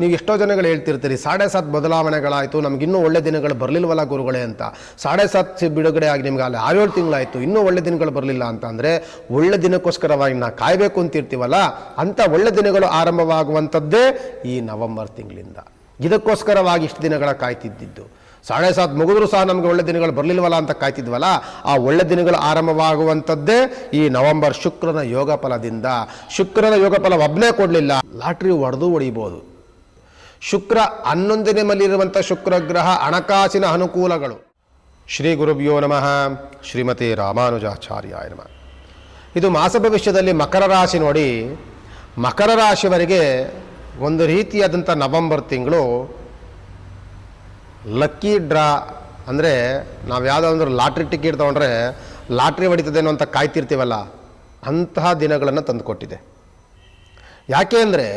ನೀವು ಎಷ್ಟೋ ಜನಗಳು ಹೇಳ್ತಿರ್ತೀರಿ, ಸಾಡೆ ಸಾತ್ ಬದಲಾವಣೆಗಳಾಯಿತು ನಮಗಿನ್ನೂ ಒಳ್ಳೆ ದಿನಗಳು ಬರಲಿಲ್ವಲ್ಲ ಗುರುಗಳೇ ಅಂತ. ಸಾಡೆ ಸಾತ್ ಬಿಡುಗಡೆ ಆಗಿ ನಿಮ್ಗೆ ಅಲ್ಲಿ ಆರೇಳು ತಿಂಗಳಾಯಿತು, ಇನ್ನೂ ಒಳ್ಳೆ ದಿನಗಳು ಬರಲಿಲ್ಲ ಅಂತ ಅಂದರೆ ಒಳ್ಳೆ ದಿನಕ್ಕೋಸ್ಕರವಾಗಿ ನಾ ಕಾಯಬೇಕು ಅಂತಿರ್ತೀವಲ್ಲ ಅಂಥ ಒಳ್ಳೆ ದಿನಗಳು ಆರಂಭವಾಗುವಂಥದ್ದೇ ಈ ನವೆಂಬರ್ ತಿಂಗಳಿಂದ. ಇದಕ್ಕೋಸ್ಕರವಾಗಿ ಇಷ್ಟು ದಿನಗಳ ಕಾಯ್ತಿದ್ದಿದ್ದು. ಸಾಡೆ ಸಾತ್ ಮುಗಿದ್ರೂ ಸಹ ನಮಗೆ ಒಳ್ಳೆ ದಿನಗಳು ಬರಲಿಲ್ವಲ್ಲ ಅಂತ ಕಾಯ್ತಿದ್ವಲ್ಲ, ಆ ಒಳ್ಳೆ ದಿನಗಳು ಆರಂಭವಾಗುವಂಥದ್ದೇ ಈ ನವೆಂಬರ್ ಶುಕ್ರನ ಯೋಗ ಫಲದಿಂದ ಶುಕ್ರನ ಯೋಗ ಫಲ ಒಬ್ಬನೇ ಕೊಡಲಿಲ್ಲ, ಲಾಟ್ರಿ ಹೊಡೆದು ಹೊಡಿಬೋದು. ಶುಕ್ರ ಹನ್ನೊಂದನೇ ಮಲ್ಲಿರುವಂಥ ಶುಕ್ರ ಗ್ರಹ ಹಣಕಾಸಿನ ಅನುಕೂಲಗಳು. ಶ್ರೀ ಗುರುಭ್ಯೋ ನಮಃ. ಶ್ರೀಮತಿ ರಾಮಾನುಜಾಚಾರ್ಯ ನಮಃ. ಇದು ಮಾಸ ಭವಿಷ್ಯದಲ್ಲಿ ಮಕರ ರಾಶಿ ನೋಡಿ, ಮಕರ ರಾಶಿಯವರಿಗೆ ಒಂದು ರೀತಿಯಾದಂಥ ನವೆಂಬರ್ ತಿಂಗಳು ಲಕ್ಕಿ ಡ್ರಾ ಅಂದರೆ ನಾವು ಯಾವುದಾದ್ರು ಲಾಟ್ರಿ ಟಿಕೆಟ್ ತೊಗೊಂಡ್ರೆ ಲಾಟ್ರಿ ಹೊಡಿತದೇನೋ ಅಂತ ಕಾಯ್ತಿರ್ತೀವಲ್ಲ, ಅಂತಹ ದಿನಗಳನ್ನು ತಂದುಕೊಟ್ಟಿದೆ. ಯಾಕೆ ಅಂದರೆ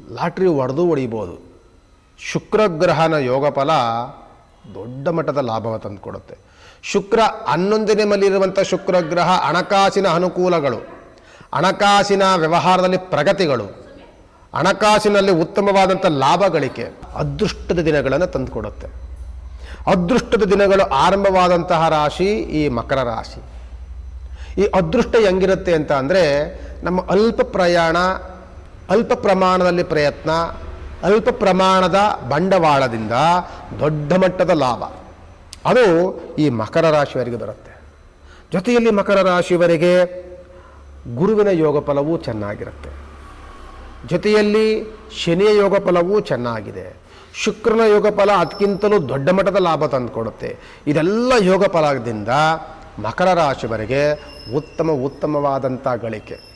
ಲಾಟ್ರಿ ಹೊಡೆದು ಹೊಡಿಬೋದು. ಶುಕ್ರಗ್ರಹನ ಯೋಗ ಫಲ ದೊಡ್ಡ ಮಟ್ಟದ ಲಾಭವ ತಂದುಕೊಡುತ್ತೆ ಶುಕ್ರ ಹನ್ನೊಂದನೇ ಮಲ್ಲಿರುವಂಥ ಶುಕ್ರಗ್ರಹ ಹಣಕಾಸಿನ ಅನುಕೂಲಗಳು, ಹಣಕಾಸಿನ ವ್ಯವಹಾರದಲ್ಲಿ ಪ್ರಗತಿಗಳು, ಹಣಕಾಸಿನಲ್ಲಿ ಉತ್ತಮವಾದಂಥ ಲಾಭ ಗಳಿಕೆ ಅದೃಷ್ಟದ ದಿನಗಳನ್ನು ತಂದುಕೊಡುತ್ತೆ ಅದೃಷ್ಟದ ದಿನಗಳು ಆರಂಭವಾದಂತಹ ರಾಶಿ ಈ ಮಕರ ರಾಶಿ. ಈ ಅದೃಷ್ಟ ಹೆಂಗಿರುತ್ತೆ ಅಂತ ಅಂದರೆ ನಮ್ಮ ಅಲ್ಪ ಪ್ರಯಾಣ ಅಲ್ಪ ಪ್ರಮಾಣದಲ್ಲಿ ಪ್ರಯತ್ನ, ಅಲ್ಪ ಪ್ರಮಾಣದ ಬಂಡವಾಳದಿಂದ ದೊಡ್ಡ ಮಟ್ಟದ ಲಾಭ. ಅದು ಈ ಮಕರ ರಾಶಿಯವರಿಗೆ ಬರುತ್ತೆ. ಜೊತೆಯಲ್ಲಿ ಮಕರ ರಾಶಿಯವರಿಗೆ ಗುರುವಿನ ಯೋಗ ಫಲವೂ ಚೆನ್ನಾಗಿರುತ್ತೆ. ಜೊತೆಯಲ್ಲಿ ಶನಿಯ ಯೋಗ ಫಲವೂ ಚೆನ್ನಾಗಿದೆ. ಶುಕ್ರನ ಯೋಗ ಫಲ ಅದಕ್ಕಿಂತಲೂ ದೊಡ್ಡ ಮಟ್ಟದ ಲಾಭ ತಂದುಕೊಡುತ್ತೆ. ಇದೆಲ್ಲ ಯೋಗ ಫಲದಿಂದ ಮಕರ ರಾಶಿಯವರಿಗೆ ಉತ್ತಮ ಉತ್ತಮವಾದಂಥ ಗಳಿಕೆ.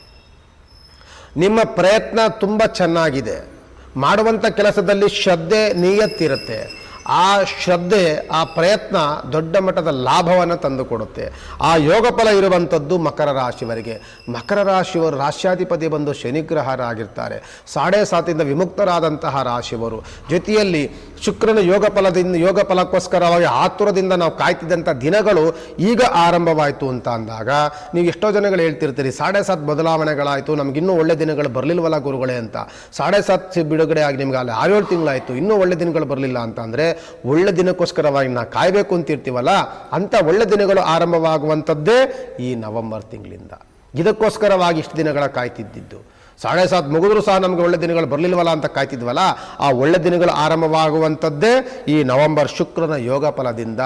ನಿಮ್ಮ ಪ್ರಯತ್ನ ತುಂಬ ಚೆನ್ನಾಗಿದೆ. ಮಾಡುವಂಥ ಕೆಲಸದಲ್ಲಿ ಶ್ರದ್ಧೆ ನಿಯತ್ತಿರುತ್ತೆ. ಆ ಶ್ರದ್ಧೆ, ಆ ಪ್ರಯತ್ನ ದೊಡ್ಡ ಮಟ್ಟದ ಲಾಭವನ್ನು ತಂದುಕೊಡುತ್ತೆ. ಆ ಯೋಗ ಫಲ ಇರುವಂಥದ್ದು ಮಕರ ರಾಶಿಯವರಿಗೆ. ಮಕರ ರಾಶಿಯವರು ರಾಶ್ಯಾಧಿಪತಿ ಬಂದು ಶನಿಗ್ರಹರಾಗಿರ್ತಾರೆ. ಸಾಡೆ ಸಾತಿಂದ ವಿಮುಕ್ತರಾದಂತಹ ರಾಶಿಯವರು. ಜೊತೆಯಲ್ಲಿ ಶುಕ್ರನ ಯೋಗ ಫಲದಿಂದ ಯೋಗ ಫಲಕ್ಕೋಸ್ಕರವಾಗಿ ಆತುರದಿಂದ ನಾವು ಕಾಯ್ತಿದ್ದಂಥ ದಿನಗಳು ಈಗ ಆರಂಭವಾಯಿತು ಅಂತ ಅಂದಾಗ, ನೀವು ಎಷ್ಟೋ ಜನಗಳು ಹೇಳ್ತಿರ್ತೀರಿ, ಸಾಡೆ ಸಾತ್ ಬದಲಾವಣೆಗಳಾಯಿತು, ನಮಗಿನ್ನೂ ಒಳ್ಳೆ ದಿನಗಳು ಬರಲಿಲ್ವಲ್ಲ ಗುರುಗಳೇ ಅಂತ. ಸಾಡೆ ಸಾತ್ ಬಿಡುಗಡೆ ಆಗಿ ನಿಮ್ಗೆ ಅಲ್ಲಿ ಆರೇಳು ತಿಂಗಳಾಯಿತು, ಇನ್ನೂ ಒಳ್ಳೆ ದಿನಗಳು ಬರಲಿಲ್ಲ ಅಂತ ಅಂದರೆ ಒಳ್ಳೆ ದಿನಕ್ಕೋಸ್ಕರವಾಗಿ ನಾವು ಕಾಯಬೇಕು ಅಂತಿರ್ತೀವಲ್ಲ ಅಂಥ ಒಳ್ಳೆ ದಿನಗಳು ಆರಂಭವಾಗುವಂಥದ್ದೇ ಈ ನವೆಂಬರ್ ತಿಂಗಳಿಂದ. ಇದಕ್ಕೋಸ್ಕರವಾಗಿ ಇಷ್ಟು ದಿನಗಳ ಕಾಯ್ತಿದ್ದಿದ್ದು. ಸಾಡೆ ಸಾತ್ ಮುಗಿದ್ರೂ ಸಹ ನಮಗೆ ಒಳ್ಳೆ ದಿನಗಳು ಬರಲಿಲ್ವಲ್ಲ ಅಂತ ಕಾಯ್ತಿದ್ವಲ್ಲ, ಆ ಒಳ್ಳೆ ದಿನಗಳು ಆರಂಭವಾಗುವಂಥದ್ದೇ ಈ ನವೆಂಬರ್ ಶುಕ್ರನ ಯೋಗ ಫಲದಿಂದ.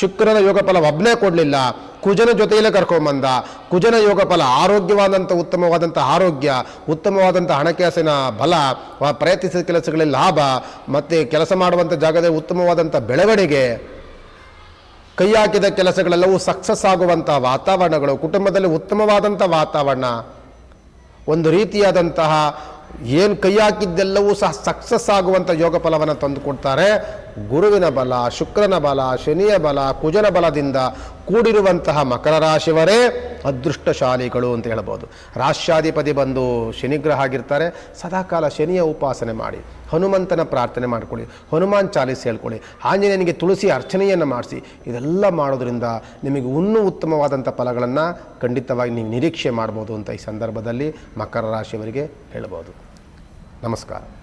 ಶುಕ್ರನ ಯೋಗ ಫಲ ಒಬ್ಬನೇ ಕೊಡಲಿಲ್ಲ, ಕುಜನ ಜೊತೆಯಲ್ಲೇ ಕರ್ಕೊಂಬಂದ. ಕುಜನ ಯೋಗ ಫಲ ಆರೋಗ್ಯವಾದಂಥ ಉತ್ತಮವಾದಂಥ ಆರೋಗ್ಯ, ಉತ್ತಮವಾದಂಥ ಹಣಕಾಸಿನ ಬಲ ಪ್ರಯತ್ನಿಸಿದ ಕೆಲಸಗಳಲ್ಲಿ ಲಾಭ, ಮತ್ತು ಕೆಲಸ ಮಾಡುವಂಥ ಜಾಗದಲ್ಲಿ ಉತ್ತಮವಾದಂಥ ಬೆಳವಣಿಗೆ. ಕೈ ಹಾಕಿದ ಕೆಲಸಗಳೆಲ್ಲವೂ ಸಕ್ಸಸ್ ಆಗುವಂಥ ವಾತಾವರಣಗಳು, ಕುಟುಂಬದಲ್ಲಿ ಉತ್ತಮವಾದಂಥ ವಾತಾವರಣ. ಒಂದು ರೀತಿಯಾದಂತಹ ಏನು ಕೈ ಹಾಕಿದ್ದೆಲ್ಲವೂ ಸಹ ಸಕ್ಸಸ್ ಆಗುವಂಥ ಯೋಗ ಫಲವನ್ನು ತಂದು ಕೊಡ್ತಾರೆ. ಗುರುವಿನ ಬಲ, ಶುಕ್ರನ ಬಲ, ಶನಿಯ ಬಲ, ಕುಜನ ಬಲದಿಂದ ಕೂಡಿರುವಂತಹ ಮಕರ ರಾಶಿಯವರೇ ಅದೃಷ್ಟಶಾಲಿಗಳು ಅಂತ ಹೇಳ್ಬೋದು. ರಾಶ್ಯಾಧಿಪತಿ ಬಂದು ಶನಿಗ್ರಹ ಆಗಿರ್ತಾರೆ. ಸದಾಕಾಲ ಶನಿಯ ಉಪಾಸನೆ ಮಾಡಿ, ಹನುಮಂತನ ಪ್ರಾರ್ಥನೆ ಮಾಡ್ಕೊಳ್ಳಿ, ಹನುಮಾನ್ ಚಾಲಿಸಿ ಹೇಳ್ಕೊಳ್ಳಿ, ಆಂಜನೇಯನಿಗೆ ತುಳಸಿ ಅರ್ಚನೆಯನ್ನು ಮಾಡಿಸಿ, ಇದೆಲ್ಲ ಮಾಡೋದ್ರಿಂದ ನಿಮಗೆ ಇನ್ನೂ ಉತ್ತಮವಾದಂಥ ಫಲಗಳನ್ನು ಖಂಡಿತವಾಗಿ ನೀವು ನಿರೀಕ್ಷೆ ಮಾಡ್ಬೋದು ಅಂತ ಈ ಸಂದರ್ಭದಲ್ಲಿ ಮಕರ ರಾಶಿಯವರಿಗೆ ಹೇಳ್ಬೋದು. ನಮಸ್ಕಾರ.